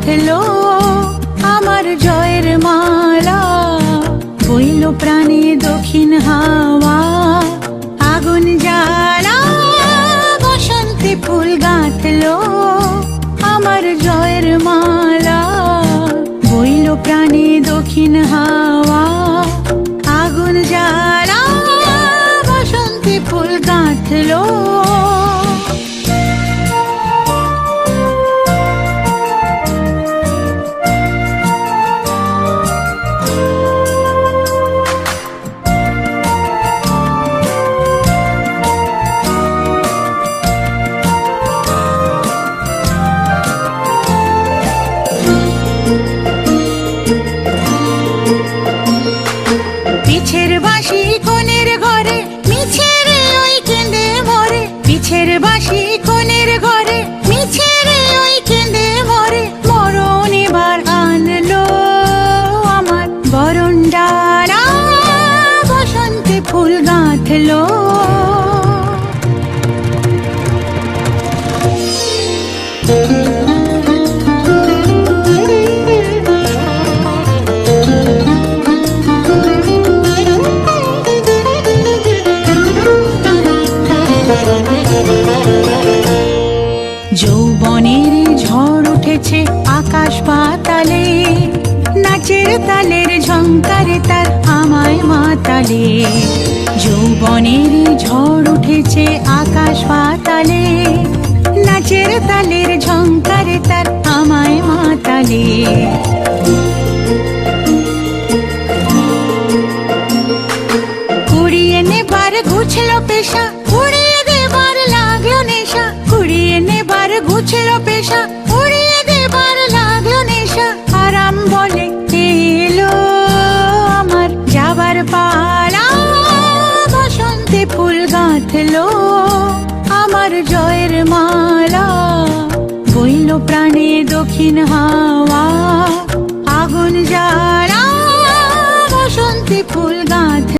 গাঁথলো আমার জয়ের মালা। বইল প্রাণে দক্ষিণ হাওয়া, আগুন জ্বালা। বসন্তে ফুল গাঁথলো আমার জয়ের মালা। বইল প্রাণে দক্ষিণ হাওয়া, আগুন জ্বালা। বসন্তে ফুল গাঁথলো পিছের বাসি কোনের ঘরে, মিছের ওই কেঁদে মরে পিছের বাসি কোনের ঘরে, মিছের ওই কেঁদে মরে মরণ এবার আনলো আমার বরণ ডালা বসন্তে ফুল গাঁথলো। যৌবনের ঝড় উঠেছে আকাশ পাতালে। নাচের তালের ঝঙ্কারে তার আমায় মাতালে। যৌবনের ঝড় উঠেছে আকাশ পাতালে। ঘুছলো পেশা, উড়িয়ে দেবার লাগল নেশা। আরাম বলে এলো আমার যাবার পালা। বসন্তে ফুল গাঁথলো আমার জয়ের মালা। বইল প্রাণে দক্ষিণ হাওয়া।